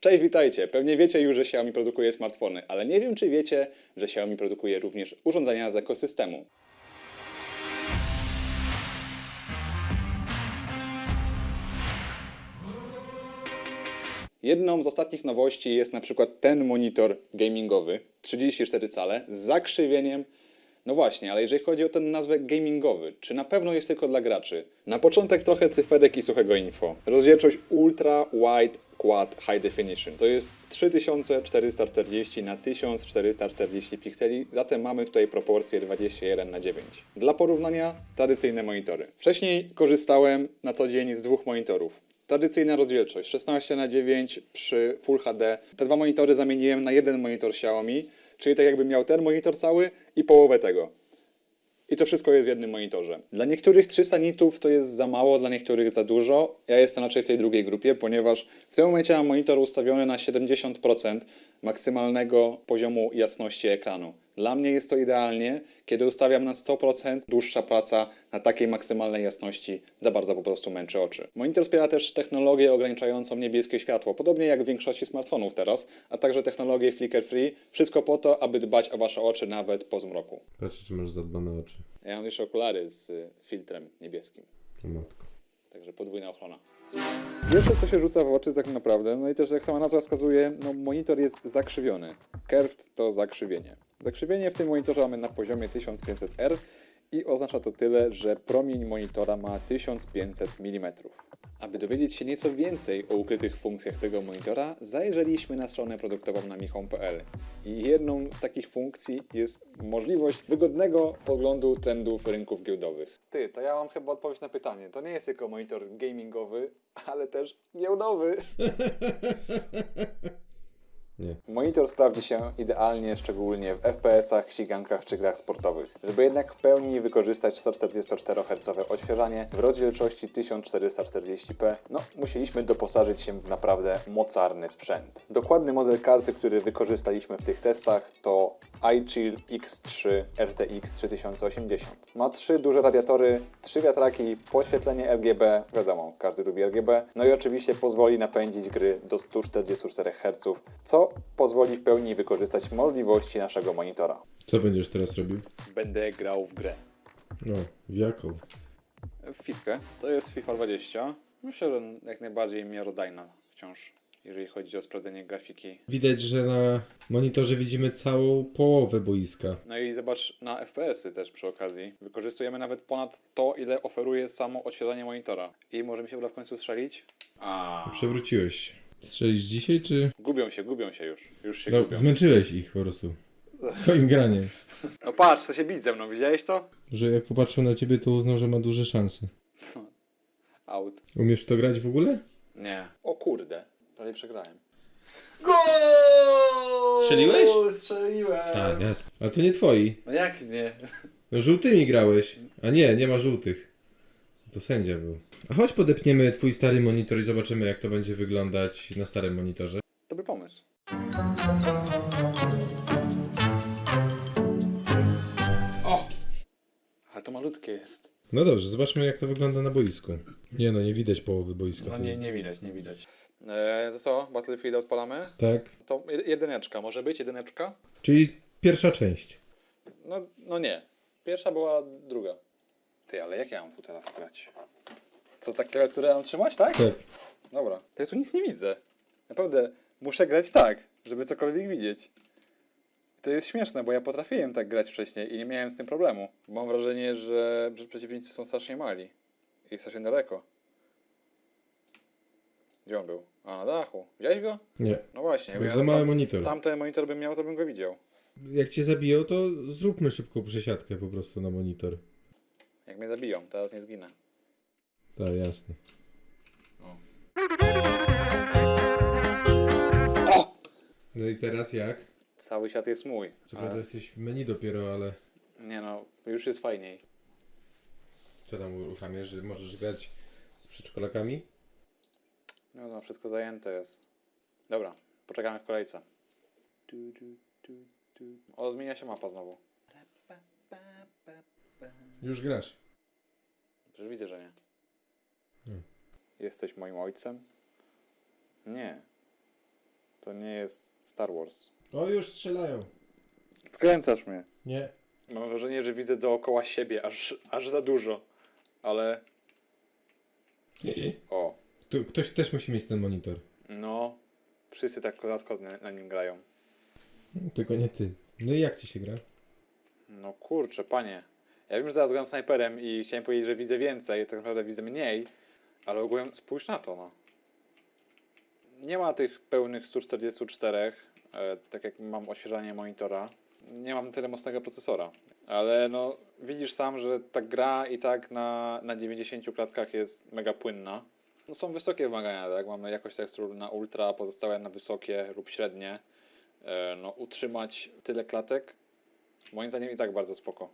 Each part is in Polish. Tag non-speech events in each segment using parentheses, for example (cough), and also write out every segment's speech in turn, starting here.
Cześć, witajcie. Pewnie wiecie już, że Xiaomi produkuje smartfony, ale nie wiem, czy wiecie, że Xiaomi produkuje również urządzenia z ekosystemu. Jedną z ostatnich nowości jest na przykład ten monitor gamingowy 34 cale z zakrzywieniem. No właśnie, ale jeżeli chodzi o tę nazwę gamingowy, czy na pewno jest tylko dla graczy? Na początek trochę cyferek i suchego info. Rozdzielczość Ultra Wide Quad High Definition to jest 3440 na 1440 pikseli, zatem mamy tutaj proporcję 21 na 9. Dla porównania tradycyjne monitory. Wcześniej korzystałem na co dzień z dwóch monitorów. Tradycyjna rozdzielczość 16 na 9 przy Full HD. Te dwa monitory zamieniłem na jeden monitor Xiaomi, czyli tak jakbym miał ten monitor cały i połowę tego. I to wszystko jest w jednym monitorze. Dla niektórych 300 nitów to jest za mało, dla niektórych za dużo. Ja jestem raczej w tej drugiej grupie, ponieważ w tym momencie mam monitor ustawiony na 70% maksymalnego poziomu jasności ekranu. Dla mnie jest to idealnie, kiedy ustawiam na 100%, dłuższa praca na takiej maksymalnej jasności za bardzo po prostu męczy oczy. Monitor wspiera też technologię ograniczającą niebieskie światło, podobnie jak w większości smartfonów teraz, a także technologię flicker free. Wszystko po to, aby dbać o Wasze oczy nawet po zmroku. Patrzę, czy masz zadbane oczy. Ja mam jeszcze okulary z y, filtrem niebieskim, matko. także podwójna ochrona. Pierwsze, co się rzuca w oczy tak naprawdę, no i też jak sama nazwa wskazuje, no monitor jest zakrzywiony. Curved to zakrzywienie. Zakrzywienie w tym monitorze mamy na poziomie 1500R i oznacza to tyle, że promień monitora ma 1500 mm. Aby dowiedzieć się nieco więcej o ukrytych funkcjach tego monitora, zajrzeliśmy na stronę produktową na michom.pl. I jedną z takich funkcji jest możliwość wygodnego podglądu trendów rynków giełdowych. Ty, to ja mam chyba odpowiedź na pytanie. To nie jest tylko monitor gamingowy, ale też giełdowy. (laughs) Monitor sprawdzi się idealnie, szczególnie w FPS-ach, ścigankach czy grach sportowych. Żeby jednak w pełni wykorzystać 144 Hz odświeżanie w rozdzielczości 1440p, no musieliśmy doposażyć się w naprawdę mocarny sprzęt. Dokładny model karty, który wykorzystaliśmy w tych testach to iChill X3 RTX 3080. Ma trzy duże radiatory, trzy wiatraki, podświetlenie RGB, wiadomo, każdy lubi RGB, no i oczywiście pozwoli napędzić gry do 144 Hz, co pozwoli w pełni wykorzystać możliwości naszego monitora. Co będziesz teraz robił? Będę grał w grę. No, w jaką? W FIFA. To jest FIFA 20. Myślę, że jak najbardziej miarodajna wciąż, jeżeli chodzi o sprawdzenie grafiki. Widać, że na monitorze widzimy całą połowę boiska. No i zobacz na FPS-y też przy okazji. Wykorzystujemy nawet ponad to, ile oferuje samo odświeżanie monitora. I może mi się uda w końcu strzelić? A. Przewróciłeś się. Strzelisz dzisiaj, czy... Gubią się, gubią się już. Już się No, gubią. zmęczyłeś ich po prostu. Swoim graniem. (laughs) No patrz, co się bić ze mną, widziałeś to? Że jak popatrzył na ciebie, to uznał, że ma duże szanse. (laughs) Out. Umiesz w to grać w ogóle? Nie. O kurde. Prawie przegrałem. Strzeliłeś? Strzeliłem! Tak, jasne. Ale to nie twoi. No jak nie? No żółtymi grałeś. A nie, nie ma żółtych. To sędzia był. A chodź podepniemy twój stary monitor i zobaczymy jak to będzie wyglądać na starym monitorze. Dobry pomysł. O! Ale to malutkie jest. No dobrze, zobaczmy jak to wygląda na boisku. Nie no, nie widać połowy boiska. No nie, nie widać, nie widać. Eee, to co? Battlefield odpalamy? Tak. To jed- jedyneczka, może być jedyneczka? Czyli pierwsza część. No, no nie. Pierwsza była druga. Ty, ale jak ja mam tu teraz grać? Co, tak klawiaturę mam trzymać, tak? Tak. Dobra. To ja tu nic nie widzę. Naprawdę, muszę grać tak, żeby cokolwiek widzieć. To jest śmieszne, bo ja potrafiłem tak grać wcześniej i nie miałem z tym problemu. Mam wrażenie, że przeciwnicy są strasznie mali i strasznie daleko. Gdzie on był? A, na dachu. Widziałeś go? Nie. No właśnie. Bo ja za mały tam- monitor. Tamten monitor bym miał, to bym go widział. Jak cię zabiją, to zróbmy szybko przesiadkę po prostu na monitor. Jak mnie zabiją, teraz nie zginę. Tak, jasne. No i teraz jak? Cały świat jest mój. Co prawda Ale... jesteś w menu dopiero, ale Nie no, już jest fajniej. co tam uruchamiasz, że możesz grać z przedszkolakami? No, no, wszystko zajęte jest. Dobra, poczekamy w kolejce. O, zmienia się mapa znowu. Już grasz. Przecież widzę, że nie. Hmm. Jesteś moim ojcem? Nie. To nie jest Star Wars. O, już strzelają. Wkręcasz mnie. Nie. Mam wrażenie, że widzę dookoła siebie aż, aż za dużo. Ale. O. Tu, ktoś też musi mieć ten monitor. No. Wszyscy tak kozacko na, na nim grają. Tylko nie ty. No i jak ci się gra? No kurczę, panie. Ja wiem, że zaraz gram snajperem i chciałem powiedzieć, że widzę więcej, tak naprawdę widzę mniej, ale ogółem spójrz na to, no. Nie ma tych pełnych 144, e, tak jak mam odświeżanie monitora. Nie mam tyle mocnego procesora, ale no widzisz sam, że ta gra i tak na, na 90 klatkach jest mega płynna. No, są wysokie wymagania, tak? Mamy jakość tekstur na ultra, pozostałe na wysokie lub średnie. E, no utrzymać tyle klatek Moim zdaniem i tak bardzo spoko.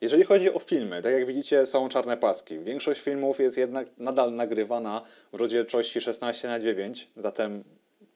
Jeżeli chodzi o filmy, tak jak widzicie, są czarne paski. Większość filmów jest jednak nadal nagrywana w rozdzielczości 16 na 9 zatem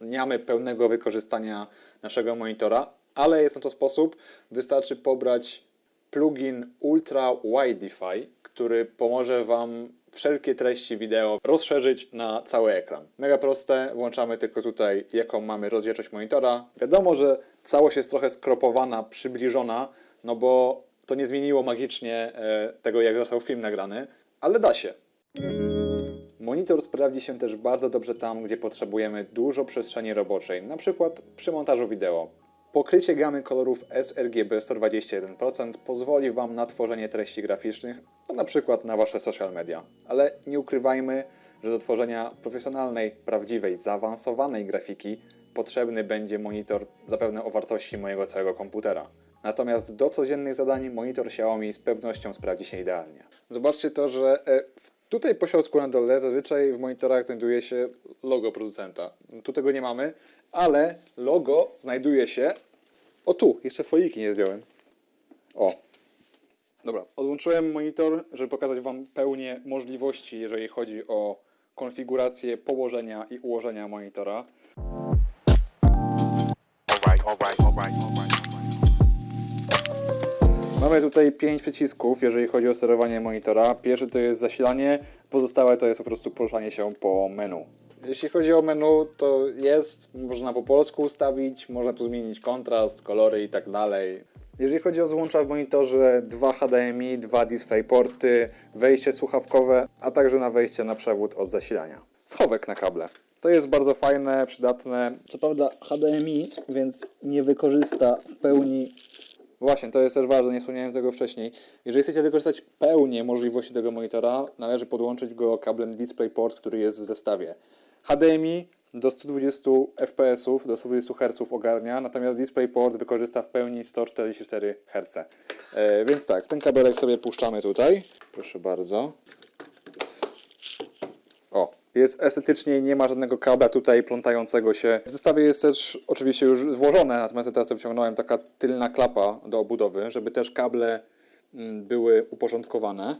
nie mamy pełnego wykorzystania naszego monitora, ale jest na to sposób. Wystarczy pobrać plugin Ultra Widify, który pomoże Wam wszelkie treści wideo rozszerzyć na cały ekran. Mega proste, włączamy tylko tutaj jaką mamy rozdzielczość monitora. Wiadomo, że całość jest trochę skropowana, przybliżona, no bo to nie zmieniło magicznie e, tego, jak został film nagrany, ale da się. Monitor sprawdzi się też bardzo dobrze tam, gdzie potrzebujemy dużo przestrzeni roboczej, przykład przy montażu wideo. Pokrycie gamy kolorów sRGB 121% pozwoli Wam na tworzenie treści graficznych, no na przykład na Wasze social media. Ale nie ukrywajmy, że do tworzenia profesjonalnej, prawdziwej, zaawansowanej grafiki potrzebny będzie monitor zapewne o wartości mojego całego komputera. Natomiast do codziennych zadań monitor Xiaomi z pewnością sprawdzi się idealnie. Zobaczcie to, że e, tutaj po środku na dole zazwyczaj w monitorach znajduje się logo producenta. Tu tego nie mamy, ale logo znajduje się. O tu, jeszcze foliki nie zdjąłem. O. Dobra, odłączyłem monitor, żeby pokazać Wam pełnię możliwości, jeżeli chodzi o konfigurację położenia i ułożenia monitora. Alright, alright, alright, alright. Mamy tutaj pięć przycisków, jeżeli chodzi o sterowanie monitora. Pierwszy to jest zasilanie, pozostałe to jest po prostu poruszanie się po menu. Jeśli chodzi o menu, to jest, można po polsku ustawić, można tu zmienić kontrast, kolory i tak dalej. Jeżeli chodzi o złącza w monitorze, dwa HDMI, dwa DisplayPorty, wejście słuchawkowe, a także na wejście na przewód od zasilania. Schowek na kable. To jest bardzo fajne, przydatne. Co prawda HDMI, więc nie wykorzysta w pełni Właśnie, to jest też ważne, nie wspomniałem tego wcześniej. Jeżeli chcecie wykorzystać pełnię możliwości tego monitora, należy podłączyć go kablem DisplayPort, który jest w zestawie. HDMI do 120 fps, do 120 Hz ogarnia, natomiast DisplayPort wykorzysta w pełni 144 Hz. E, więc tak, ten kabelek sobie puszczamy tutaj. Proszę bardzo. Jest estetycznie, nie ma żadnego kabla tutaj plątającego się. W zestawie jest też oczywiście już złożone, natomiast teraz to wyciągnąłem taka tylna klapa do obudowy, żeby też kable mm, były uporządkowane.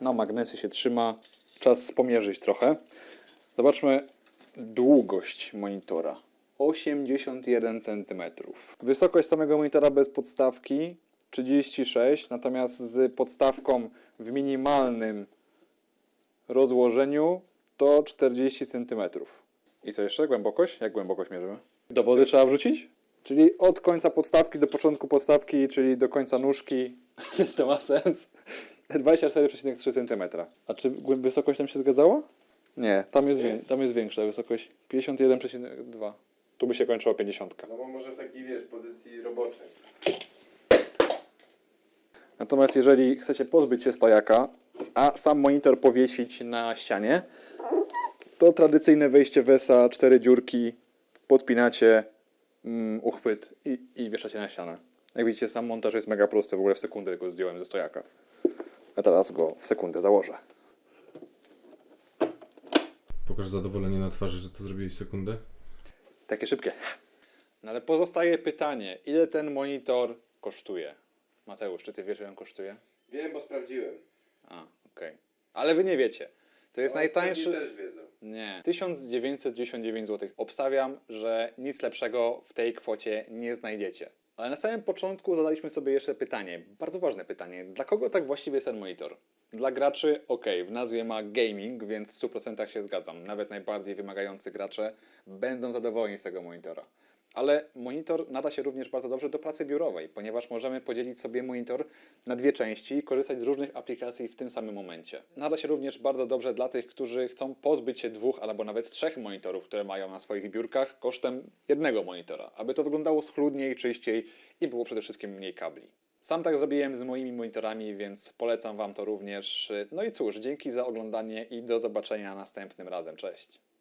Na magnesy się trzyma. Czas pomierzyć trochę. Zobaczmy długość monitora. 81 cm. Wysokość samego monitora bez podstawki 36, natomiast z podstawką w minimalnym rozłożeniu to 40 cm. I co jeszcze? Głębokość? Jak głębokość mierzymy? Do wody trzeba wrzucić? Czyli od końca podstawki do początku podstawki, czyli do końca nóżki. (laughs) to ma sens. 24,3 cm. A czy wysokość tam się zgadzała? Nie, tam jest, wię- tam jest większa wysokość. 51,2. Tu by się kończyło 50. No bo może w takiej, wiesz, pozycji roboczej. Natomiast jeżeli chcecie pozbyć się stojaka, a sam monitor powiesić na ścianie, to tradycyjne wejście WESA, cztery dziurki, podpinacie mm, uchwyt i, i wieszacie na ścianę. Jak widzicie, sam montaż jest mega prosty, w ogóle w sekundę go zdjąłem ze stojaka. A teraz go w sekundę założę. Pokaż zadowolenie na twarzy, że to zrobiłeś w sekundę. Takie szybkie. No ale pozostaje pytanie, ile ten monitor kosztuje? Mateusz, czy ty wiesz, ile on kosztuje? Wiem, bo sprawdziłem. A, okej. Ale wy nie wiecie. To jest najtańszy... też wiedzą. Nie. 1999 zł. Obstawiam, że nic lepszego w tej kwocie nie znajdziecie. Ale na samym początku zadaliśmy sobie jeszcze pytanie, bardzo ważne pytanie, dla kogo tak właściwie jest ten monitor? Dla graczy, ok, w nazwie ma gaming, więc w 100% się zgadzam. Nawet najbardziej wymagający gracze będą zadowoleni z tego monitora. Ale monitor nada się również bardzo dobrze do pracy biurowej, ponieważ możemy podzielić sobie monitor na dwie części i korzystać z różnych aplikacji w tym samym momencie. Nada się również bardzo dobrze dla tych, którzy chcą pozbyć się dwóch albo nawet trzech monitorów, które mają na swoich biurkach kosztem jednego monitora, aby to wyglądało schludniej, czyściej i było przede wszystkim mniej kabli. Sam tak zrobiłem z moimi monitorami, więc polecam Wam to również. No i cóż, dzięki za oglądanie i do zobaczenia następnym razem. Cześć!